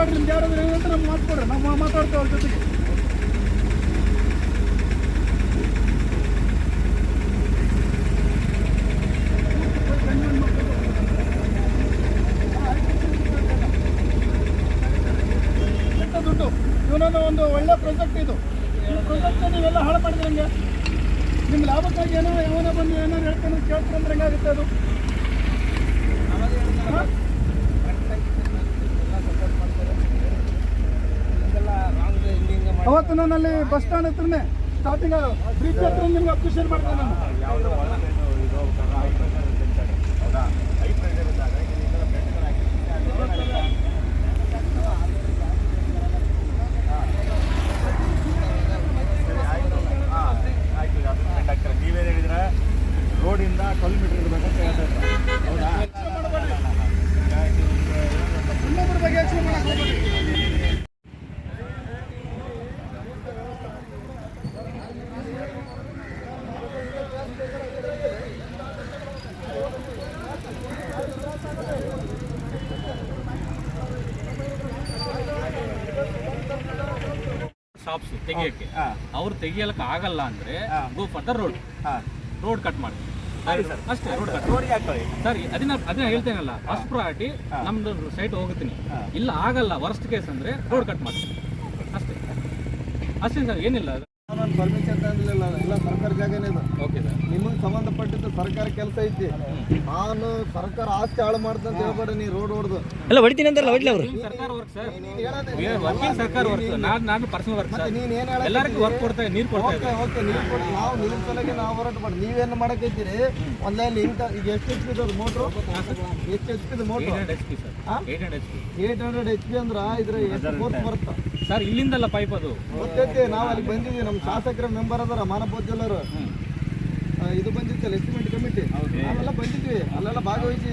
ಮಾತಾಡ್ರಿ ನಿಮ್ಗೆ ಯಾರಾದ್ರೂ ಏನಂತ ನಮ್ಗೆ ಮಾತಾಡ್ರಿ ನಾವು ಮಾತಾಡ್ತೇವೆ ಅವ್ರ ಜೊತೆಗೆ. ದುಡ್ಡು? ಇವನೊಂದು ಒಂದು ಒಳ್ಳೆ ಪ್ರಾಜೆಕ್ಟ್ ಇದು. ಈ ಪ್ರಾಜೆಕ್ಟ್ ನೀವೆಲ್ಲ ಹಾಳು ಮಾಡಿದ್ರಂಗೆ ನಿಮ್ಮ ಲಾಭಕ್ಕಾಗಿ ಏನೋ ಯಾವನ ಬಂದು ಏನೋ ಹೇಳ್ಕೊಂಡು ಕೇಳ್ಕೊಂಡ್ರೆ ಹೆಂಗಾಗುತ್ತೆ ಅದು? ಅವತ್ತು ನಾನು ಬಸ್ ಸ್ಟ್ಯಾಂಡ್ ಹತ್ರನೇ ಸ್ಟಾರ್ಟಿಂಗ್ ಬ್ರಿಡ್ಜ್ ಹತ್ರ ನಿಮ್ಗೆ ಅಪ್ರಿಷಿಯೇಟ್ ಮಾಡ್ತೇನೆ ನಾನು ಶಾಪ್ಸ್ ತೆಗಿಯಕ್ಕೆ. ಅವ್ರು ತೆಗಿಯಲಕ್ಕೆ ಆಗಲ್ಲ ಅಂದ್ರೆ. Go for the road road cut ಮಾಡಿ. ಅಷ್ಟೇ ರೋಡ್ ಕಟ್ ಸರ್ ಅದನ್ನ ಅದನ್ನ ಹೇಳ್ತೇನಲ್ಲ ಫಸ್ಟ್ ಪ್ರಯಾರಿಟಿ ನಮ್ದು ಸೈಟ್ ಹೋಗ್ತೀನಿ ಇಲ್ಲ ಆಗಲ್ಲ ವರ್ಸ್ಟ್ ಕೇಸ್ ಅಂದ್ರೆ ರೋಡ್ ಕಟ್ ಮಾಡ್ತೀನಿ ಅಷ್ಟೇ. ಅಷ್ಟೇ ಸರ್ ಏನಿಲ್ಲ ನಾನು ಪರ್ಮಿಷನ್ ತಂದಿಲ್ಲ ಎಲ್ಲ ಸರ್ಕಾರ ಜಾಗನೇ ಇದು. ಓಕೆ ಸರ್ ನಿಮಗೆ ಸಂಬಂಧಪಟ್ಟಿದ್ದು ಸರ್ಕಾರ ಕೆಲಸ ಐತಿ. ನಾನು ಸರ್ಕಾರ ಆಸ್ತಿ ಹಾಳು ಮಾಡ್ತಂತ ಹೇಳ್ಬೇಡ ನೀ ರೋಡ್ ಹೊಡ್ದು. ಎಲ್ಲ ಹೊಡಿತೀನಿ ಅಂತಾರಲ್ಲ ಹೊಡ್ಲಿ ಅವರು. ಸರ್ಕಾರ ವರ್ಕ್ ಸರ್ ವರ್ಕಿಂಗ್ ಸರ್ಕಾರ ವರ್ಕ್ ನಾನು ನಾನು ಪರ್ಸನಲ್ ವರ್ಕ್ ಸರ್ ನೀನ್ ಏನ್ ಹೇಳ ಎಲ್ಲರಿಗೂ ವರ್ಕ್ ಕೊಡ್ತಾ ನೀರು ಕೊಡ್ತಾ ಓಕೆ ಓಕೆ ನೀವು ಕೊಡಿ. ನಾವು ನಿಮ್ಮ ಸಲಗೆ ನಾವು ಹೋರಾಟ ಮಾಡಿ ನೀವೇನು ಮಾಡಕೈತೀರಿ? ಒಂದಲ್ಲಿ ಇಂಥ ಈಗ ಎಷ್ಟು ಎಚ್ ಪಿ ಅದು ಮೋಟ್ರು ಎಷ್ಟು H P motor eight hundred H P sir? Eight hundred H P eight hundred H P ಅಂದ್ರೆ ಇದ್ರ ಎಷ್ಟು ಫೋರ್ಸ್ ಬರುತ್ತೆ? ಸರ್ ಇಲ್ಲಿಂದಲ್ಲ ಪೈಪ್ ಅದು. ಗೊತ್ತೈತಿ ನಾವು ಅಲ್ಲಿ ಬಂದಿದ್ದೀವಿ ನಮ್ಮ ಶಾಸಕರ ಮೆಂಬರ್ ಅದರ ಮಾನಬೋದ್ಯಲ್ಲರು ಇದು ಬಂದಿತ್ತಲ್ಲ ಎಸ್ಟಿಮೇಟ್ ಕಮಿಟಿ ನಾವೆಲ್ಲ ಬಂದಿದ್ವಿ ಅಲ್ಲೆಲ್ಲ ಭಾಗವಹಿಸಿ.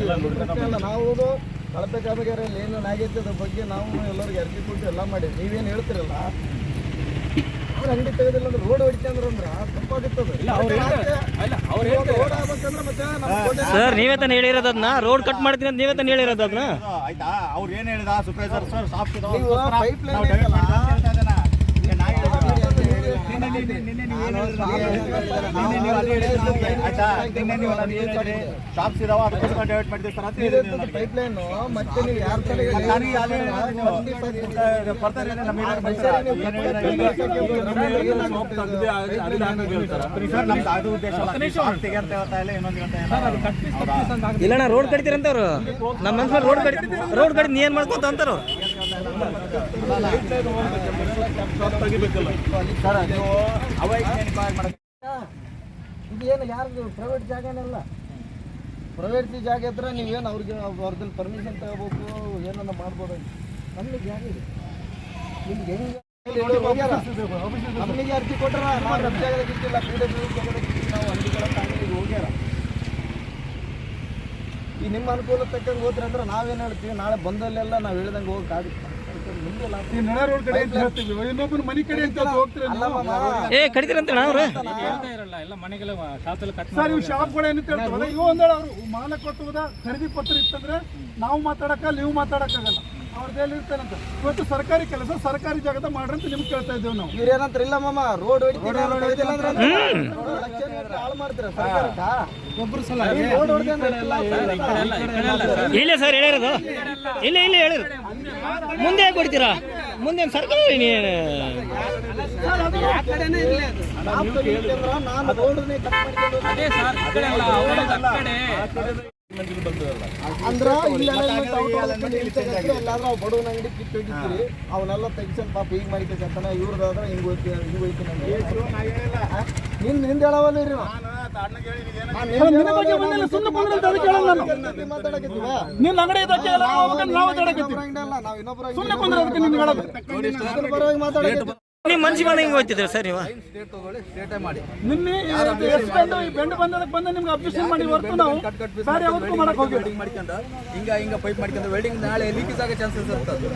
ಅಲ್ಲ ನಾವು ಹೋದು ಕಳಪೆ ಕಾಮಗಾರಿಯಲ್ಲಿ ಏನೇನು ಆಗೈತೆ ಅದ್ರ ಬಗ್ಗೆ ನಾವು ಎಲ್ಲರಿಗೆ ಅರ್ಜಿ ಕೊಟ್ಟು ಎಲ್ಲ ಮಾಡಿ. ನೀವೇನು ಹೇಳ್ತಿರಲ್ಲ? ಅವ್ರು ಅಂಗಡಿ ತೆಗೆದಿಲ್ಲ ಅಂದ್ರೆ ರೋಡ್ ಹೊಡಿತಂದ್ರೆ ಅಂದ್ರೆ ತಪ್ಪಾಗುತ್ತದೆ. ಇಲ್ಲ ಅವ್ರು ಹೇಳ್ತಾರೆ. ಅಲ್ಲ ಅವ್ರು ಹೇಳ್ತಾರೆ. ರೋಡ್ ಆಗ್ಬೇಕಂದ್ರೆ ಮತ್ತೆ ಸರ್ ನೀವೇ ತಾನೆ ಹೇಳಿರೋದನ್ನ ಅದನ್ನ ರೋಡ್ ಕಟ್ ಮಾಡ್ತೀನಿ ಅಂತ ನೀವೇ ತಾನೆ ಹೇಳಿರೋದನ್ನ ಅದನ್ನ ಆಯ್ತಾ? ಅವ್ರು ಏನು ಹೇಳಿದ? ಸೂಪರ್ವೈಸರ್ ಸರ್ ಸಾಫ್ಟ್ ಪೈಪ್ ನೀವು ಶಾಪ್ಸ್ ಇದಾವ ಅದಕ್ಕೋಸ್ಕರ ಡೈವರ್ಟ್ ಸರ್ ಅಂತ ಬರ್ತಾರೆ ಅದು ಉದ್ದೇಶ? ಇಲ್ಲಣ್ಣ ರೋಡ್ ಕಟ್ತೀರಂತ ಅವರು ನಮ್ಮ ಮನ್ಸಲ್ಲಿ ರೋಡ್ ಕಡಿ ರೋಡ್ ಕಡಿ ನೀ ಏನ್ ಮಾಡ್ಕೊತ ಅಂತಾರ. ಇದೇನು ಯಾರ್ದು ಪ್ರೈವೇಟ್ ಜಾಗನಲ್ಲ ಪ್ರೈವೇಟ್ ಜಾಗ ಇದ್ರೆ ನೀವೇನು ಅವ್ರಿಗೆ ಅವ್ರದ್ದು ಪರ್ಮಿಷನ್ ತಗೋಬೇಕು ಏನನ್ನ ಮಾಡ್ಬೋದು ನಮ್ಗೆ ಜಾಗ ಇದೆ ನಿಮ್ಗೆ ಹೆಂಗೆ ನಮಗೆ ಅರ್ಜಿ ಕೊಟ್ಟರೆ ನಾವು ನಮ್ಮ ಜಾಗದಾಗ ಇದ್ದಿಲ್ಲ ಪಿ ಡಬ್ಲ್ಯೂ ನಾವು ಅಂಗಡಿಗಳ ಅಂಗಡಿಗೆ ಹೋಗ್ಯಾರ ಈ ನಿಮ್ಮ ಅನುಕೂಲ ತಕ್ಕಂಗೆ ಹೋದ್ರೆ ಅಂದ್ರೆ ನಾವೇನು ಹೇಳ್ತೀವಿ? ನಾಳೆ ಬಂದಲ್ಲೆಲ್ಲ ನಾವು ಹೇಳ್ದಂಗೆ ಹೋಗಕ್ಕಾಗುತ್ತೆ ನಿಮ್ಗೆ ಲಾಭ. ಈ ನಳ ರೋಡ್ ಕಡೆ ಅಂತ ಹೇಳ್ತೀವಿ. ಇನ್ನೊಬ್ಬನ ಮನೆ ಕಡೆ ಅಂತ ಹೋಗ್ತೀರಿ ಅಲ್ಲ ಮಾಮ, ಏ ಕಡಿತೀರಂತಣ್ಣ ಅವ್ರು? ಹೇಳ್ತಾ ಇರಲ್ಲ ಎಲ್ಲ ಮನೆಗೆಲ್ಲ ಶಾಪಲ್ಲಿ ಕಟ್ ಸರ್ ಇವು ಶಾಪ್ ಕೂಡ ಏನಂತ ಹೇಳ್ತಾವಲ್ಲ ಇವು ಒಂದೇಳ ಅವರು ಮಾಲ ಕೊಟ್ಟುವುದ ಖರೀದಿ ಪತ್ರ ಇತ್ತಂದ್ರೆ ನಾವು ಮಾತಾಡಕ್ಕ ನೀವು ಮಾತಾಡಕ್ಕಾಗಲ್ಲ. ಇರ್ತಾನಂತ ಇವತ್ತು ಸರ್ಕಾರಿ ಕೆಲಸ ಸರ್ಕಾರಿ ಜಾಗದ ಮಾಡ್ರಿ ಅಂತ ನಿಮ್ಗೆ ಕೇಳ್ತಾ ಇದ್ದೇವೆ ನಾವು. ಇವ್ರೇನಂತ್ರ ಇಲ್ಲ ಮಾಮ ರೋಡ್ ಹಾಳು ಮಾಡ್ತೀರಾ ಸರ್ಕಾರಕ್ಕ? ಒಬ್ರು ಸಲ ರೋಡ್ ಇಲ್ಲೇ ಸರ್ ಹೇಳಿರೋದು ಇಲ್ಲ ಇಲ್ಲ ಹೇಳಿರು. ಮುಂದೆ ಕೊಡ್ತೀರಾ ಮುಂದೆ ಸರ್ಕಾರ ನಾನು. ಅಂದ್ರ ಎಲ್ಲಾದ್ರೂ ಬಡವನ ಅಂಗಡಿ ಕಿತ್ತು ಹೋಗಿರ್ತೀರಿ ಅವನ್ನೆಲ್ಲ ತೆಗ್ಸನ್ ಪಾಪ ಈಗ ಮಾಡಿಕತ್ತಾನ ಇವ್ರದಾದ್ರ ಹಿಂಗ್ ಹೋಯ್ತಿ ಹಿಂಗ್ ಹೋಯ್ತಿ ನಿನ್ನಿಂದ ಹೇಳವಲ್ಲ ರೀ ನಿನ್ನ ಅಂಗಡಿ ನಾವು ಇನ್ನೊಬ್ರ ಸುಮ್ಮನೆ ಹಿಂಗೆ ಹೋಗ್ತಿದ್ರು ಸರ್ ನೀವು? ಸ್ಟೇಟ್ ತಗೊಳ್ಳಿ ಸ್ಟೇಟೇ ಮಾಡಿ. ನಿನ್ನೆ ಬಂದು ಈ ಬೆಂಡ್ ಬಂದದಕ್ಕೆ ಬಂದು ನಿಮ್ಗೆ ಅಬ್ಜೆಕ್ಷನ್ ಮಾಡಿ ಹೊರತು ನಾವು ಬೇರೆ ಯಾವತ್ತೂ ಮಾಡಕ್ ಹೋಗಿಲ್ಲ. ವೆಲ್ಡಿಂಗ್ ಮಾಡ್ಕೊಂಡು? ಹಿಂಗ ಹಿಂಗ ಪೈಪ್ ಮಾಡ್ಕೊಂಡು ವೆಲ್ಡಿಂಗ್ ನಾಳೆ ಲೀಕೇಜ್ ಆಗೋ ಚಾನ್ಸಸ್ ಇರ್ತದೆ.